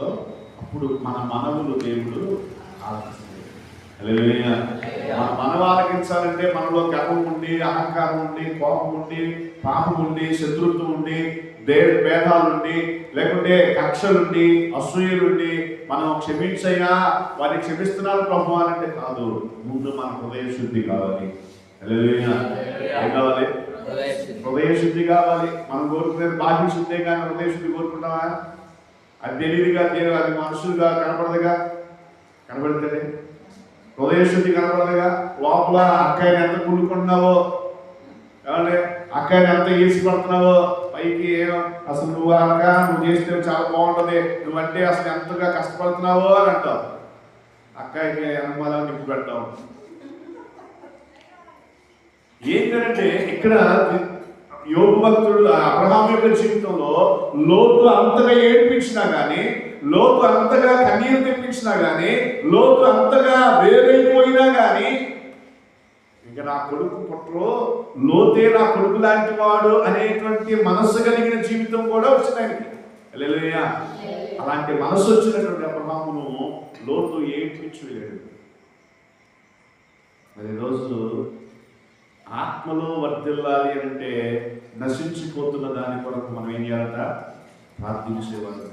వస్తుందో అప్పుడు మన మనవులు దేవుడు ఆలకిస్తాడు. మన మనవ ఆలకించాలంటే మనలో గర్వం ఉండి అహంకారం ఉండి కోపం ఉండి పాపం ఉండి శత్రుత్వం ఉండి దే భేదాలు ఉండి లేకుంటే కక్షలుండి అసూయలుండి మనం క్షమించయ్యా వారిని క్షమిస్తున్నాను ప్రభు అంటే కాదు. ముందు మన హృదయ శుద్ధి కావాలి. ఏం కావాలి? హృదయ శుద్ధి. కావాలి. మనం కోరుకునేది బాహ్య శుద్ధే కానీ హృదయ శుద్ధి కోరుకుంటామా అది తెలియదుగా తెలియదు. అది మనుషులుగా కనపడదుగా? కనబడుతుంది హృదయ శుద్ధి కనపడదుగా? లోపల అక్కయ్యని ఎంత కుళ్ళుకుంటున్నావో? ఏమంటే ఎంత ఈసిపడుతున్నావో పైకి ఏమో అసలు నువ్వు అనక నువ్వు చేస్తే చాలా బాగుంటది. నువ్వంటే అసలు ఎంతగా కష్టపడుతున్నావో అని అంటావు. అక్కయ్యకి అనుమానం నిప్పు పెడతావు. ఏంటంటే ఇక్కడ యోగ భక్తుడు అబ్రహాం యొక్క జీవితంలో లోతు అంతగా ఏడు లోతు అంతగా కన్నీరు తెప్పించినా గానీ లోతు అంతగా వేరైపోయినా గానీ ఇంకా నా కొడుకు పుట్టరు లోతే నా కొడుకు లాంటి వాడు అనేటువంటి మనస్సు కలిగిన జీవితం కూడా వచ్చింది ఆయనకి హల్లెలూయా. అలాంటి మనసు వచ్చినటువంటి అబ్రహామును లోతు ఏడ్పించి వెళ్ళాడు మరి రోజు ఆత్మలో వర్ధిల్లాలి అంటే నశించిపోతున్న దాని కొరకు మనం ఏం చేయాలట? ప్రార్థించేవారు